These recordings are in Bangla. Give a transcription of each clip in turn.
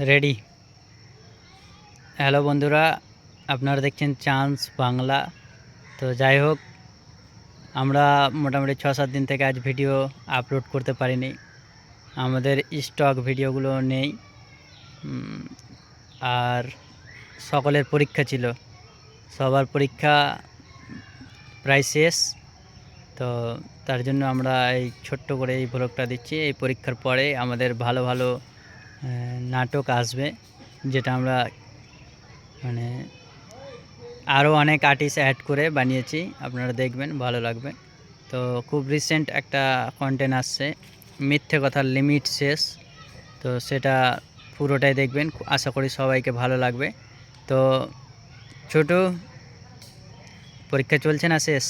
রেডি। হ্যালো বন্ধুরা, আপনারা দেখছেন চান্স বাংলা। তো যাই হোক, আমরা মোটামুটি ছ সাত দিন থেকে আজ ভিডিও আপলোড করতে পারিনি। আমাদের স্টক ভিডিওগুলো নেই। আর সকলের পরীক্ষা ছিল। সবার পরীক্ষা প্রায় শেষ। তো তার জন্য আমরা এই ছোট্ট করে এই ব্লগটা দিচ্ছি। এই পরীক্ষার পরে আমাদের ভালো ভালো নাটক আসবে যেটা আমরা মানে আরও অনেক আর্টিস্ট অ্যাড করে বানিয়েছি আপনারা দেখবেন ভালো লাগবে। তো খুব রিসেন্ট একটা কন্টেন্ট আসছে মিথ্যে কথার লিমিট শেষ তো সেটা পুরোটাই দেখবেন আশা করি সবাইকে ভালো লাগবে। তো ছোট পরীক্ষা চলছে না শেষ?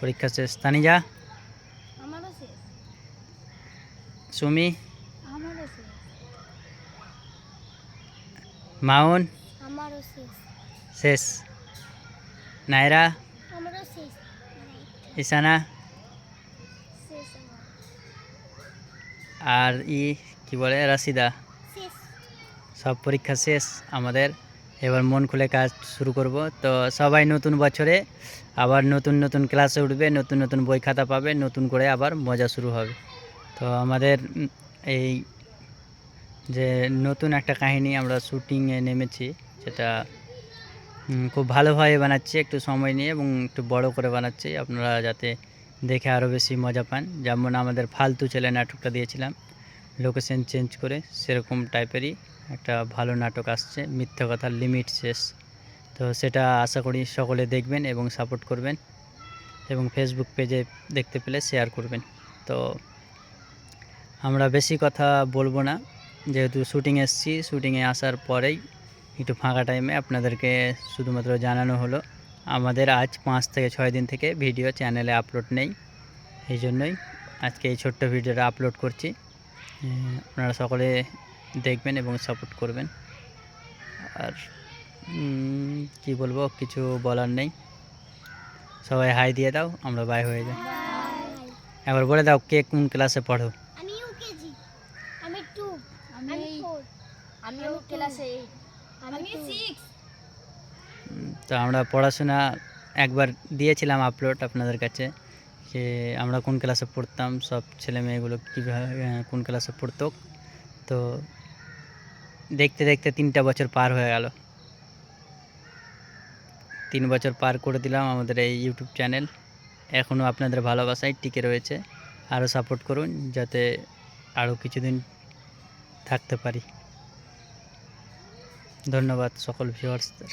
পরীক্ষা শেষ। তানিজা? সুমি আমারও শেষ মাউন? আমারও শেষ। শেষ। নাইরা আমারও শেষ। ইসানা শেষ আর ই কি বলে রাশিদা? সব পরীক্ষা শেষ আমাদের। এবার মন খুলে কাজ শুরু করব। তো সবাই নতুন বছরে আবার নতুন নতুন ক্লাসে উঠবে নতুন নতুন বই খাতা পাবে নতুন করে আবার মজা শুরু হবে। তো আমাদের এই যে নতুন একটা কাহিনী আমরা শুটিংয়ে নেমেছি, যেটা খুব ভালোভাবে বানাচ্ছি, একটু সময় নিয়ে এবং একটু বড় করে বানাচ্ছি। আপনারা যাতে দেখে আরও বেশি মজা পান। যেমন আমাদের ফালতু ছেলে নাটকটা দিয়েছিলাম লোকেশন চেঞ্জ করে, সেরকম টাইপেরই একটা ভালো নাটক আসছে, মিথ্যা কথার লিমিট শেষ। তো সেটা আশা করি সকলে দেখবেন এবং সাপোর্ট করবেন এবং ফেসবুক পেজে দেখতে পেলে শেয়ার করবেন। তো আমরা বেশি কথা বলব না। যেহেতু শ্যুটিং এসছি শ্যুটিংয়ে আসার পরেই একটু ফাঁকা টাইমে আপনাদেরকে শুধুমাত্র জানানো হলো আমাদের আজ পাঁচ থেকে ছয় দিন থেকে ভিডিও চ্যানেলে আপলোড নেই। এই জন্যই আজকে এই ছোট্ট ভিডিওটা আপলোড করছি। আপনারা সকলে দেখবেন এবং সাপোর্ট করবেন। আর কি বলব কিছু বলার নেই। সবাই হাই দিয়ে দাও আমরা বাই হয়ে যাই। একবার বলে দাও কে কোন ক্লাসে পড়ো আমি ইউকেজি আমি 2 আমি আমি এই- 4 আমিও ক্লাসে আমি 6 তো আমরা পড়াশোনা একবার দিয়েছিলাম আপলোড আপনাদের কাছে যে আমরা কোন ক্লাসে পড়তাম সব ছেলে মেয়েগুলো কীভাবে কোন ক্লাসে পড়তো। তো দেখতে দেখতে তিনটা বছর পার হয়ে গেল। তিন বছর পার করে দিলাম আমাদের এই ইউটিউব চ্যানেল এখনও আপনাদের ভালোবাসায় টিকে রয়েছে। আরও সাপোর্ট করুন যাতে আরও কিছুদিন থাকতে পারি। ধন্যবাদ সকল ভিউয়ার্সদের